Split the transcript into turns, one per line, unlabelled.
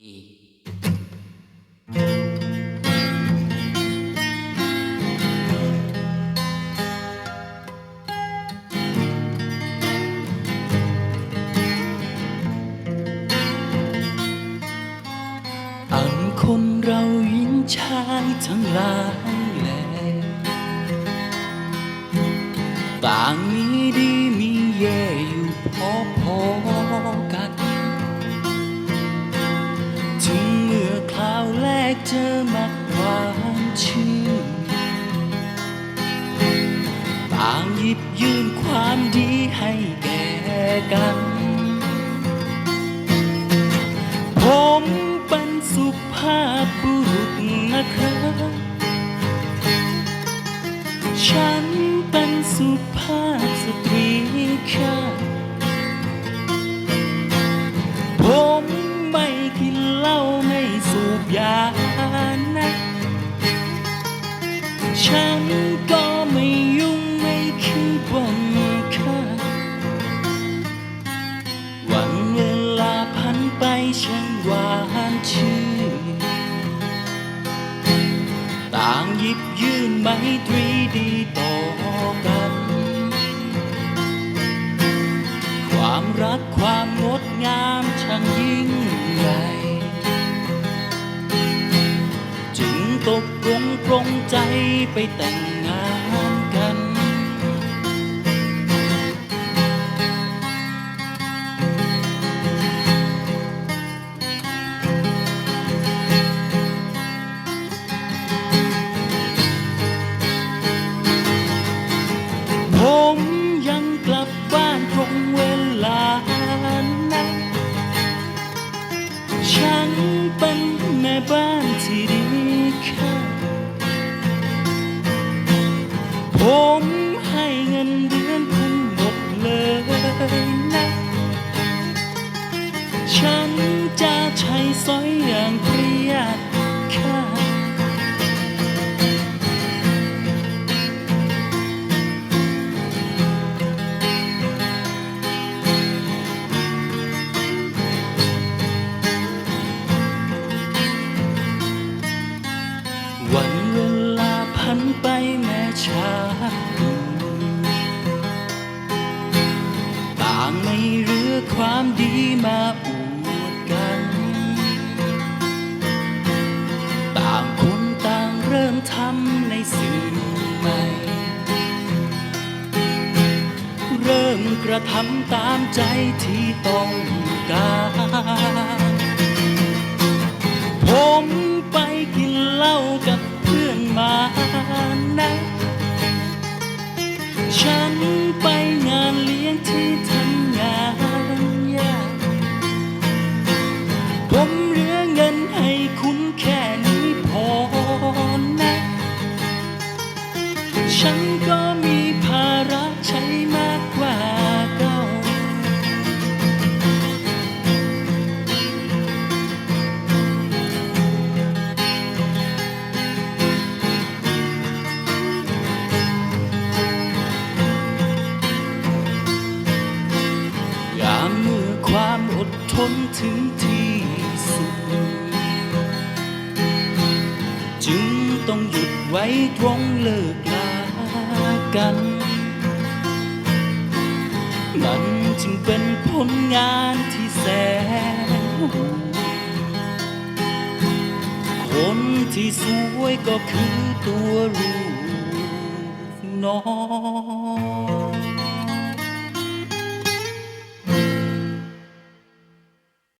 อันคนเราหญิงชายทั้งหลายแหละต่างมีดี เจอมาความชื่นต่างหยิบยื่นความดีให้แก่กัน นไปฉันหวานชื่นต่างหยิบยื่นไมตรีดีต่อกัน ความรักความงดงามช่างยิ่งใหญ่จึงตกลงปรงใจไปแต่งงานกัน ฉันเป็นแม่บ้านที่ดีค่ะผม ช้าต่างไม่เหลือความดีมาอวดกัน ต่างคนต่างเริ่มทำในสิ่งใหม่ เริ่มกระทำตามใจที่ต้องการผม ฉันก็มีภาระใช้มากกว่าเก่า ยามเมื่อความอดทนถึงที่สุด จึงต้องหยุดไว้ตรงเลิก กัน มันจึงเป็นผลงานที่แสนคนที่สวยก็คือตัวลูกน้อง